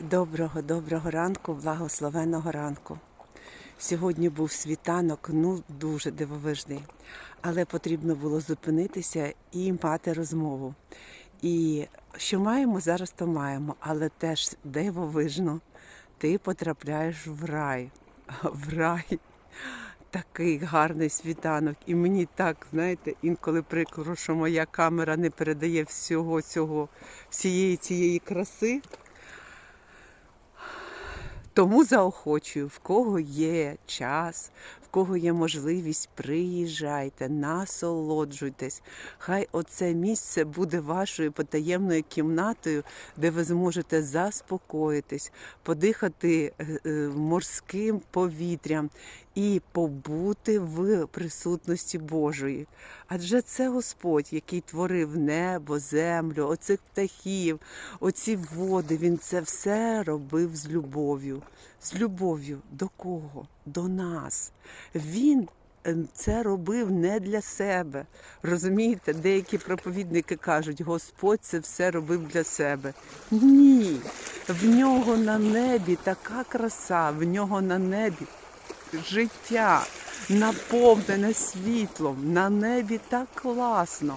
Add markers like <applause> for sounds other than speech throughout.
Доброго, доброго ранку, благословеного ранку. Сьогодні був світанок, ну дуже дивовижний, але потрібно було зупинитися і мати розмову. І що маємо, зараз то маємо, але теж дивовижно. Ти потрапляєш в рай. В рай. Такий гарний світанок. І мені так, знаєте, інколи прикро, що моя камера не передає всього цього, всієї цієї краси. Тому заохочую, в кого є час, в кого є можливість, приїжджайте, насолоджуйтесь. Хай оце місце буде вашою потаємною кімнатою, де ви зможете заспокоїтись, подихати е, е, морським повітрям і побути в присутності Божої. Адже це Господь, який творив небо, землю, оцих птахів, оці води. Він це все робив з любов'ю. З любов'ю до кого? До нас. Він е, це робив не для себе. Розумієте, деякі проповідники кажуть, Господь це все робив для себе. Ні, в нього на небі така краса, в нього на небі життя наповнене світлом, на небі так класно.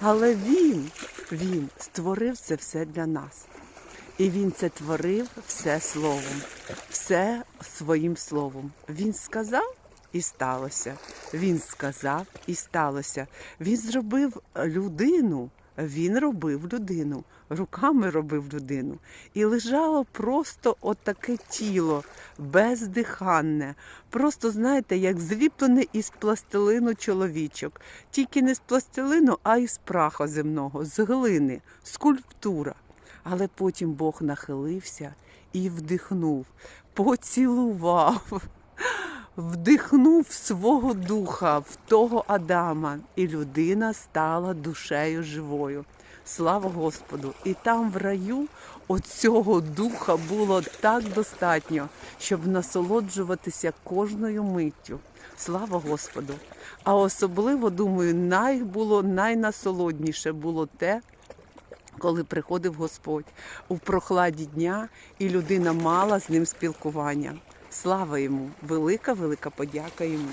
Але він, він створив це все для нас. І він це творив все словом, все своїм словом. Він сказав і сталося. Він сказав і сталося. Він зробив людину. Він робив людину, руками робив людину. І лежало просто отаке тіло, бездиханне. Просто, знаєте, як зліплене із пластилину чоловічок. Тільки не з пластилину, а із праха земного, з глини, скульптура. Але потім Бог нахилився і вдихнув, поцілував, вдихнув свого духа в того Адама, і людина стала душею живою. Слава Господу! І там в раю оцього духа було так достатньо, щоб насолоджуватися кожною миттю. Слава Господу! А особливо, думаю, най було найнасолодніше було те, коли приходив Господь у прохладі дня, і людина мала з ним спілкування. Слава йому! Велика, велика подяка йому.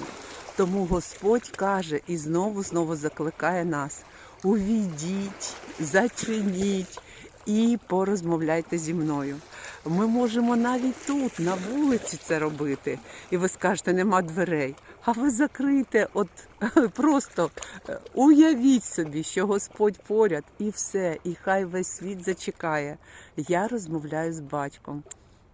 Тому Господь каже і знову знову закликає нас: увійдіть, зачиніть і порозмовляйте зі мною. Ми можемо навіть тут, на вулиці, це робити. І ви скажете, нема дверей. А ви закрите, от <laughs> просто е, уявіть собі, що Господь поряд, і все, і хай весь світ зачекає. Я розмовляю з батьком.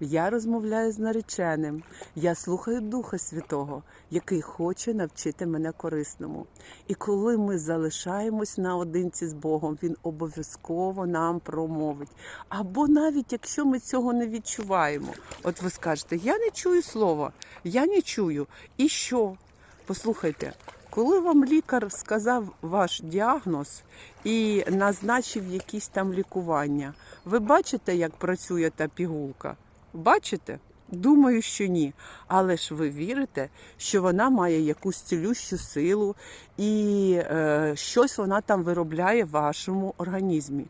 Я розмовляю з нареченим, я слухаю Духа Святого, який хоче навчити мене корисному. І коли ми залишаємось наодинці з Богом, Він обов'язково нам промовить. Або навіть якщо ми цього не відчуваємо, от ви скажете, я не чую слова, я не чую. І що? Послухайте, коли вам лікар сказав ваш діагноз і назначив якісь там лікування, ви бачите, як працює та пігулка? Бачите? Думаю, що ні. Але ж ви вірите, що вона має якусь цілющу силу і е, щось вона там виробляє в вашому організмі.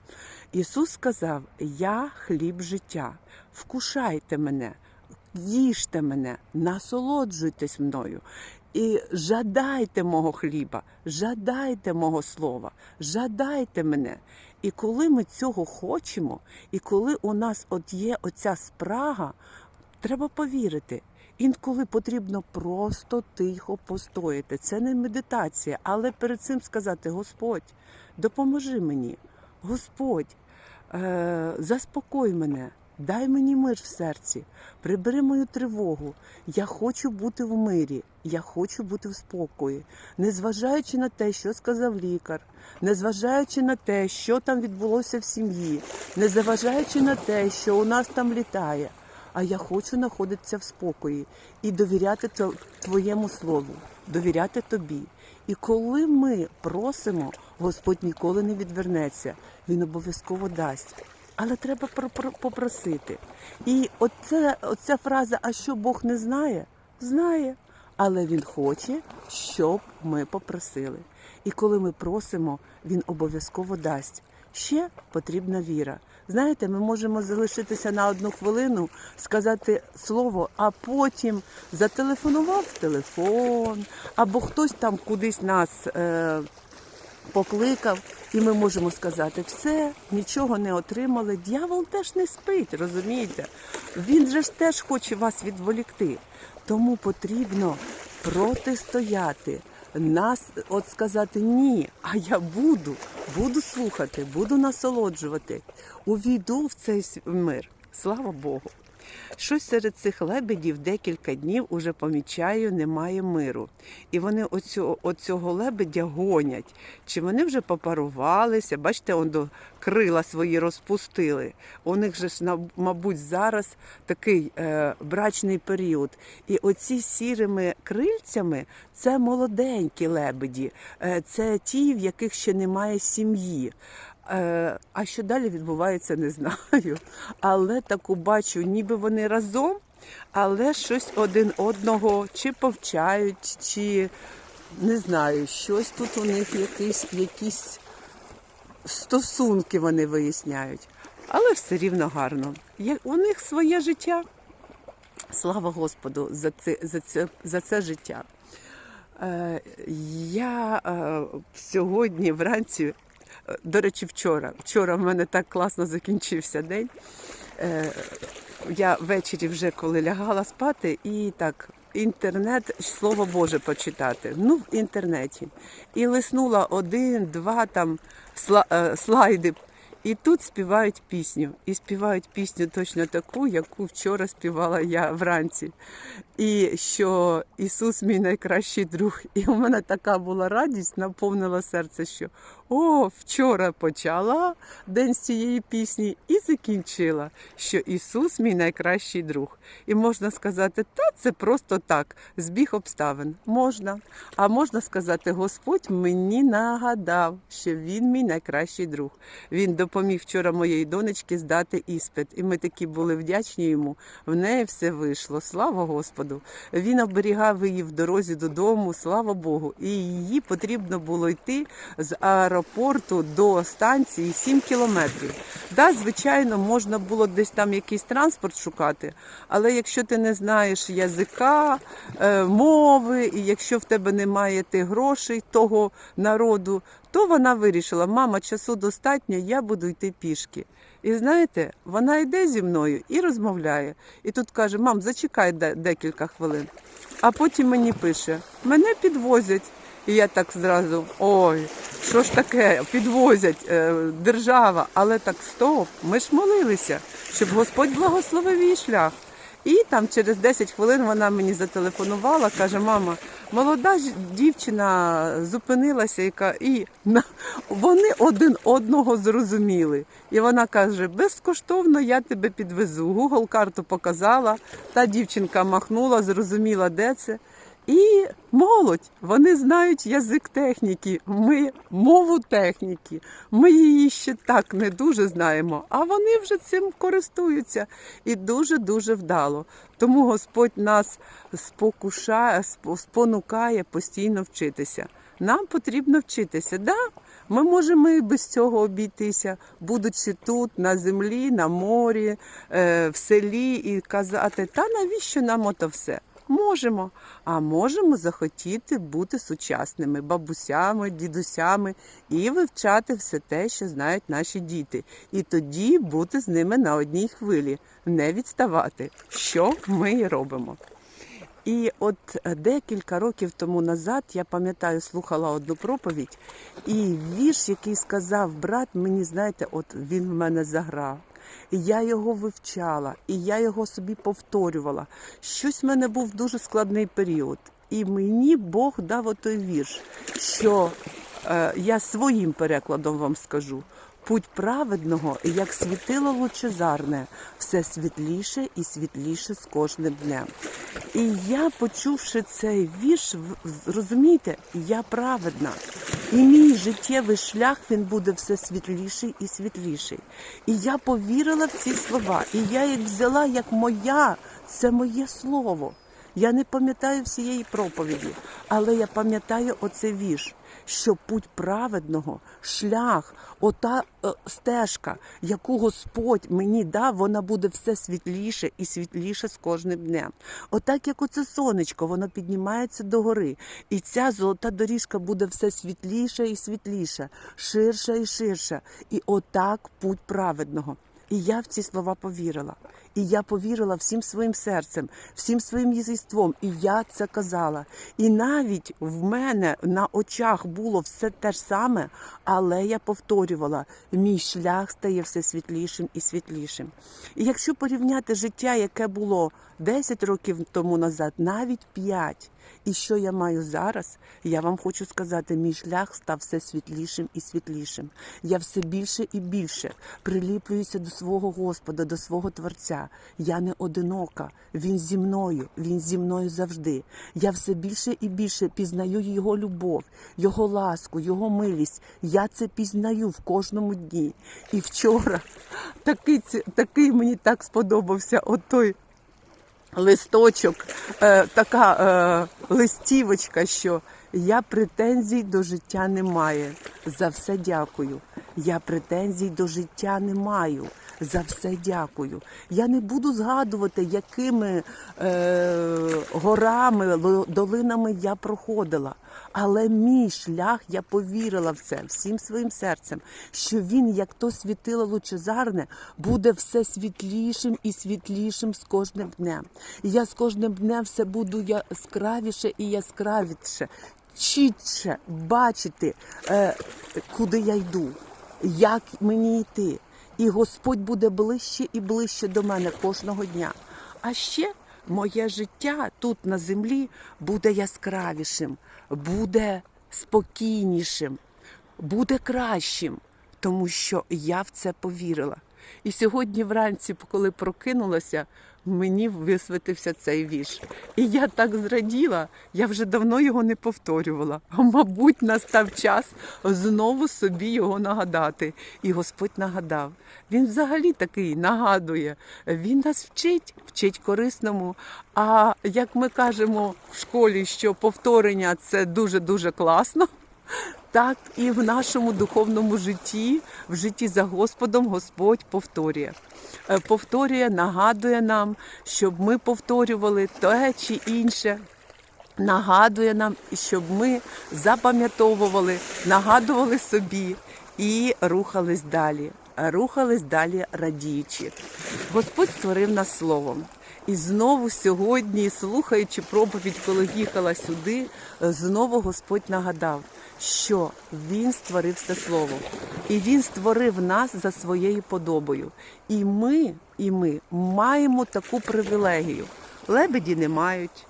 Ісус сказав: Я хліб життя, вкушайте мене, їжте мене, насолоджуйтесь мною. І жадайте мого хліба, жадайте мого слова, жадайте мене. І коли ми цього хочемо, і коли у нас от є оця спрага, треба повірити. Інколи потрібно просто тихо постояти. Це не медитація, але перед цим сказати: Господь, допоможи мені, Господь, е- заспокой мене. Дай мені мир в серці, прибери мою тривогу. Я хочу бути в мирі, я хочу бути в спокої, незважаючи на те, що сказав лікар, незважаючи на те, що там відбулося в сім'ї, незважаючи на те, що у нас там літає. А я хочу знаходитися в спокої і довіряти твоєму слову, довіряти тобі. І коли ми просимо, Господь ніколи не відвернеться, Він обов'язково дасть. Але треба про- про- попросити. І оце, оця фраза, а що Бог не знає? Знає. Але Він хоче, щоб ми попросили. І коли ми просимо, Він обов'язково дасть. Ще потрібна віра. Знаєте, ми можемо залишитися на одну хвилину, сказати слово, а потім зателефонував телефон, або хтось там кудись нас е, покликав, і ми можемо сказати, все, нічого не отримали. Дьявол теж не спить, розумієте? Він же ж теж хоче вас відволікти. Тому потрібно протистояти. Нас от сказати ні, а я буду, буду слухати, буду насолоджувати. Увійду в цей мир. Слава Богу. Щось серед цих лебедів декілька днів уже помічаю, немає миру. І вони оцю, оцього лебедя гонять. Чи вони вже попарувалися? Бачите, он до крила свої розпустили. У них же ж, мабуть, зараз такий е, брачний період. І оці сірими крильцями це молоденькі лебеді, е, це ті, в яких ще немає сім'ї. Е, А що далі відбувається, не знаю. Але таку бачу, ніби вони разом, але щось один одного чи повчають, чи не знаю, щось тут у них якісь, якісь стосунки вони виясняють. Але все рівно гарно. У них своє життя. Слава Господу за це, за це, за це життя. Е, я е, сьогодні вранці, до речі, вчора. Вчора в мене так класно закінчився день. Е, я ввечері вже коли лягала спати, і так інтернет, слово Боже почитати. Ну, в інтернеті. І лиснула один-два там е, слайди. І тут співають пісню. І співають пісню точно таку, яку вчора співала я вранці. І що Ісус мій найкращий друг. І у мене така була радість, наповнила серце, що о, вчора почала день з цієї пісні і закінчила, що Ісус мій найкращий друг. І можна сказати, та це просто так, збіг обставин. Можна. А можна сказати, Господь мені нагадав, що Він мій найкращий друг. Він допоміг вчора моєї донечці здати іспит. І ми такі були вдячні йому. В неї все вийшло. Слава Господу. Він оберігав її в дорозі додому, слава Богу. І її потрібно було йти з аеропорту до станції 7 кілометрів. Да, звичайно, можна було десь там якийсь транспорт шукати, але якщо ти не знаєш язика, е, мови, і якщо в тебе немає тих грошей того народу, то вона вирішила: мама, часу достатньо, я буду йти пішки. І знаєте, вона йде зі мною і розмовляє. І тут каже: мам, зачекай декілька хвилин. А потім мені пише: мене підвозять. І я так зразу: ой, що ж таке, підвозять е, держава, але так стоп, ми ж молилися, щоб Господь благословив її шлях. І там через 10 хвилин вона мені зателефонувала, каже: мама, молода дівчина зупинилася і, ка- і вони один одного зрозуміли. І вона каже: безкоштовно я тебе підвезу. Google карту показала, та дівчинка махнула, зрозуміла, де це. І молодь, вони знають язик техніки, ми мову техніки. Ми її ще так не дуже знаємо, а вони вже цим користуються і дуже-дуже вдало. Тому Господь нас спокушає, спонукає постійно вчитися. Нам потрібно вчитися. Да, ми можемо і без цього обійтися, будучи тут, на землі, на морі, е, в селі, і казати, та навіщо нам ото все? Можемо, а можемо захотіти бути сучасними бабусями, дідусями і вивчати все те, що знають наші діти, і тоді бути з ними на одній хвилі, не відставати, що ми і робимо. І от е, декілька років тому назад я пам'ятаю, слухала одну проповідь, і вірш, який сказав брат, мені знаєте, от він в мене заграв. І я його вивчала, і я його собі повторювала. Щось в мене був дуже складний період. І мені Бог дав отой вірш, що е, я своїм перекладом вам скажу. Путь праведного, як світило лучезарне, все світліше і світліше з кожним днем. І я, почувши цей вірш, розумієте, я праведна. І мій життєвий шлях він буде все світліший і світліший. І я повірила в ці слова, і я їх взяла як моя, це моє слово. Я не пам'ятаю всієї проповіді, але я пам'ятаю оце вірш, що путь праведного, шлях, ота е, стежка, яку Господь мені дав, вона буде все світліше і світліше з кожним днем. Отак, як оце сонечко, воно піднімається до гори, і ця золота доріжка буде все світліше і світліше, ширша і ширша. І отак путь праведного. І я в ці слова повірила. І я повірила всім своїм серцем, всім своїм єстеством. І я це казала. І навіть в мене на очах було все те ж саме, але я повторювала: мій шлях стає все світлішим і світлішим. І якщо порівняти життя, яке було 10 років тому назад, навіть 5, і що я маю зараз, я вам хочу сказати, мій шлях став все світлішим і світлішим. Я все більше і більше приліплююся до свого Господа, до свого Творця. Я не одинока, Він зі мною, Він зі мною завжди. Я все більше і більше пізнаю Його любов, Його ласку, Його милість. Я це пізнаю в кожному дні. І вчора <laughs> такий, такий мені так сподобався от той листочок, е, така е, листівочка, що я претензій до життя не маю. За все дякую. Я претензій до життя не маю. За все дякую. Я не буду згадувати, якими е, горами, долинами я проходила. Але мій шлях, я повірила в це всім своїм серцем, що він, як то світило лучезарне, буде все світлішим і світлішим з кожним днем. І я з кожним днем все буду яскравіше і яскравіше, чітше бачити, е, куди я йду, як мені йти. І Господь буде ближче і ближче до мене кожного дня. А ще моє життя тут на землі буде яскравішим, буде спокійнішим, буде кращим, тому що я в це повірила. І сьогодні вранці, коли прокинулася, мені висвітився цей вірш. І я так зраділа, я вже давно його не повторювала. Мабуть, настав час знову собі його нагадати. І Господь нагадав. Він взагалі такий нагадує. Він нас вчить, вчить корисному. А як ми кажемо в школі, що повторення це дуже дуже класно. Так і в нашому духовному житті, в житті за Господом, Господь повторює. Е, Повторює, нагадує нам, щоб ми повторювали те чи інше. Нагадує нам, щоб ми запам'ятовували, нагадували собі і рухались далі. Рухались далі радіючи. Господь створив нас словом. І знову сьогодні, слухаючи проповідь, коли їхала сюди, знову Господь нагадав, що Він створив все слово, і Він створив нас за своєю подобою. І ми, і ми маємо таку привілегію. Лебеді не мають,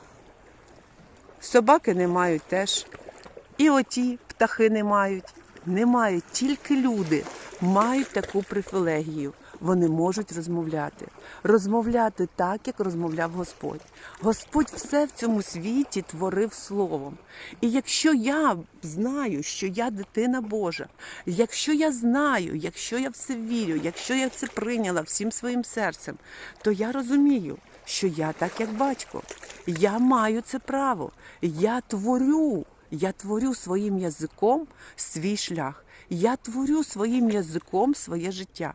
собаки не мають теж, і оті птахи не мають. Не мають тільки люди мають таку привілегію. Вони можуть розмовляти, розмовляти так, як розмовляв Господь. Господь все в цьому світі творив словом. І якщо я знаю, що я дитина Божа, якщо я знаю, якщо я в це вірю, якщо я це прийняла всім своїм серцем, то я розумію, що я так, як батько. Я маю це право. Я творю. Я творю своїм язиком свій шлях. Я творю своїм язиком своє життя.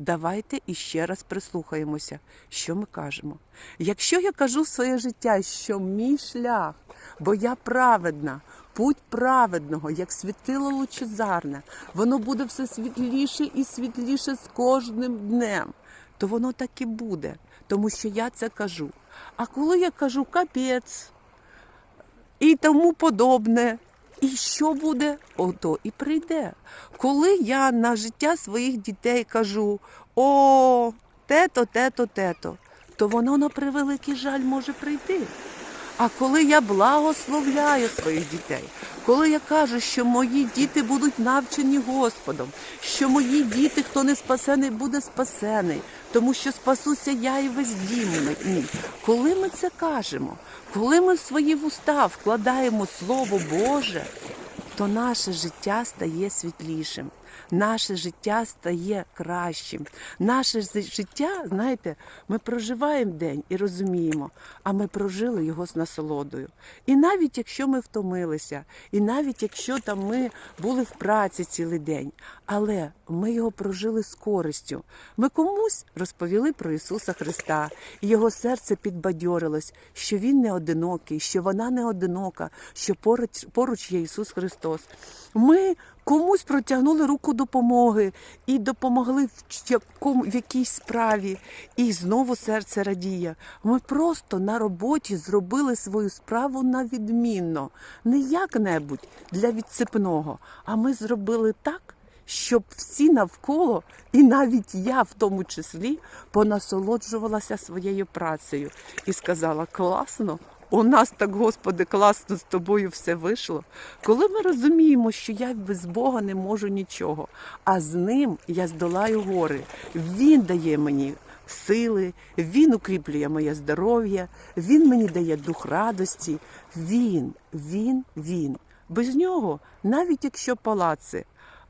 Давайте іще раз прислухаємося, що ми кажемо. Якщо я кажу своє життя, що мій шлях, бо я праведна, путь праведного, як світило лучезарне, воно буде все світліше і світліше з кожним днем, то воно так і буде, тому що я це кажу. А коли я кажу капець, і тому подобне. І що буде, ото і прийде. Коли я на життя своїх дітей кажу о, тето, тето, тето, то воно на превеликий жаль може прийти. А коли я благословляю своїх дітей, коли я кажу, що мої діти будуть навчені Господом, що мої діти, хто не спасений, буде спасений, тому що спасуся я і весь дім мій. Коли ми це кажемо, коли ми в свої вуста вкладаємо Слово Боже, то наше життя стає світлішим. Наше життя стає кращим. Наше життя, знаєте, ми проживаємо день і розуміємо, а ми прожили його з насолодою. І навіть якщо ми втомилися, і навіть якщо там ми були в праці цілий день, але ми його прожили з користю. Ми комусь розповіли про Ісуса Христа, і його серце підбадьорилось, що Він не одинокий, що вона не одинока, що поруч, поруч є Ісус Христос. Ми комусь протягнули руку допомоги і допомогли в, якому, в якійсь справі, і знову серце радіє. Ми просто на роботі зробили свою справу на відмінно, не як-небудь для відсипного, а ми зробили так, щоб всі навколо, і навіть я в тому числі, понасолоджувалася своєю працею і сказала: класно. У нас так, Господи, класно з тобою все вийшло. Коли ми розуміємо, що я без Бога не можу нічого, а з ним я здолаю гори. Він дає мені сили, він укріплює моє здоров'я, він мені дає дух радості. Він, він, він. Без нього, навіть якщо палаци,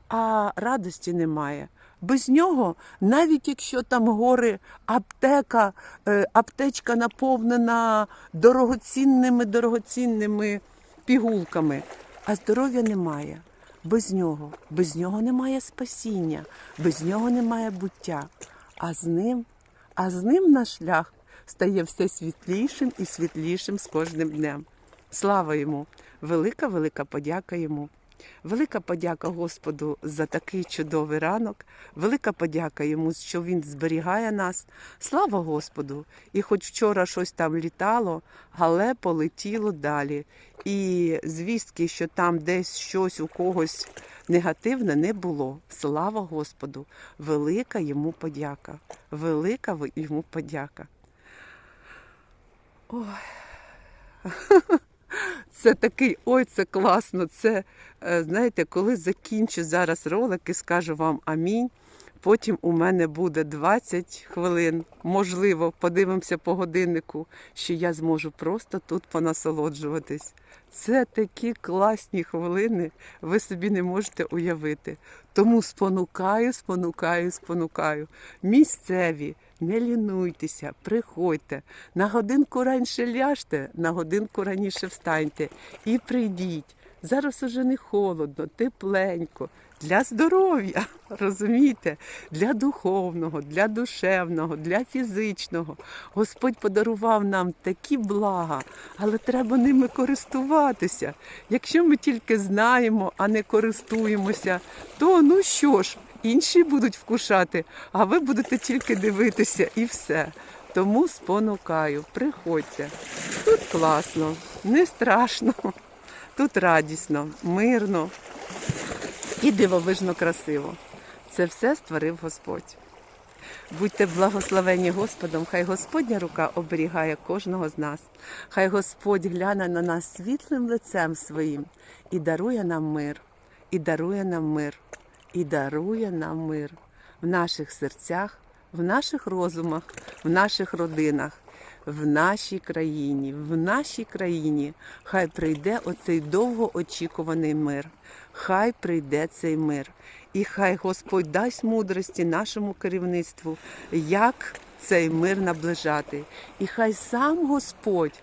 а радості немає. Без нього, навіть якщо там гори, аптека, е, аптечка наповнена дорогоцінними, дорогоцінними пігулками, а здоров'я немає. Без нього, без нього немає спасіння, без нього немає буття. А з ним, а з ним наш шлях стає все світлішим і світлішим з кожним днем. Слава йому! Велика, велика подяка йому. Велика подяка Господу за такий чудовий ранок. Велика подяка йому, що він зберігає нас. Слава Господу! І хоч вчора щось там літало, але полетіло далі. І звістки, що там десь щось у когось негативне не було. Слава Господу! Велика йому подяка. Велика йому подяка. Ой. <laughs> Це такий, ой, це класно. Це, е, знаєте, коли закінчу зараз ролик і скажу вам амінь. Потім у мене буде 20 хвилин. Можливо, подивимося по годиннику, що я зможу просто тут понасолоджуватись. Це такі класні хвилини, ви собі не можете уявити. Тому спонукаю, спонукаю, спонукаю. Місцеві, не лінуйтеся, приходьте. На годинку раніше ляжте, на годинку раніше встаньте і прийдіть. Зараз уже не холодно, тепленько. Для здоров'я, <laughs> розумієте, для духовного, для душевного, для фізичного. Господь подарував нам такі блага, але треба ними користуватися. Якщо ми тільки знаємо, а не користуємося, то ну що ж, інші будуть вкушати, а ви будете тільки дивитися і все. Тому спонукаю, приходьте. Тут класно, не страшно, <laughs> тут радісно, мирно і дивовижно красиво. Це все створив Господь. Будьте благословені Господом, хай Господня рука оберігає кожного з нас. Хай Господь гляне на нас світлим лицем своїм і дарує нам мир, і дарує нам мир, і дарує нам мир в наших серцях, в наших розумах, в наших родинах, в нашій країні, в нашій країні. Хай прийде оцей довгоочікуваний мир. Хай прийде цей мир. І хай Господь дасть мудрості нашому керівництву, як цей мир наближати. І хай сам Господь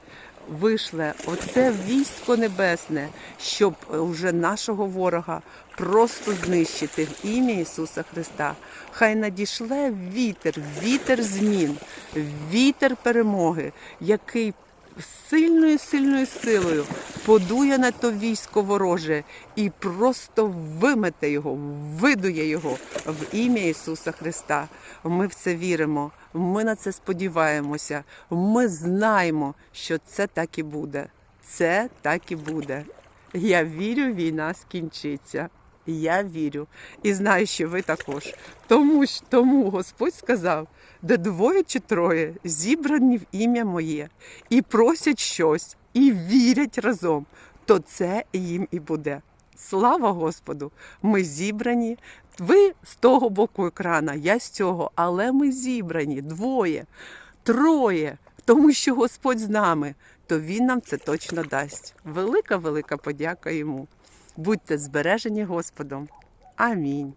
вишле оце військо небесне, щоб уже нашого ворога просто знищити в ім'я Ісуса Христа. Хай надішле вітер, вітер змін, вітер перемоги, який сильною сильною силою подує на то військо вороже і просто вимете його, видує його в ім'я Ісуса Христа. Ми в це віримо, ми на це сподіваємося. Ми знаємо, що це так і буде. Це так і буде. Я вірю, війна скінчиться. Я вірю і знаю, що ви також. Тому тому Господь сказав, де двоє чи троє зібрані в ім'я моє і просять щось, і вірять разом, то це їм і буде. Слава Господу! Ми зібрані. Ви з того боку екрана, я з цього, але ми зібрані двоє, троє, тому що Господь з нами, то Він нам це точно дасть. Велика, велика подяка йому. Будьте збережені Господом. Амінь.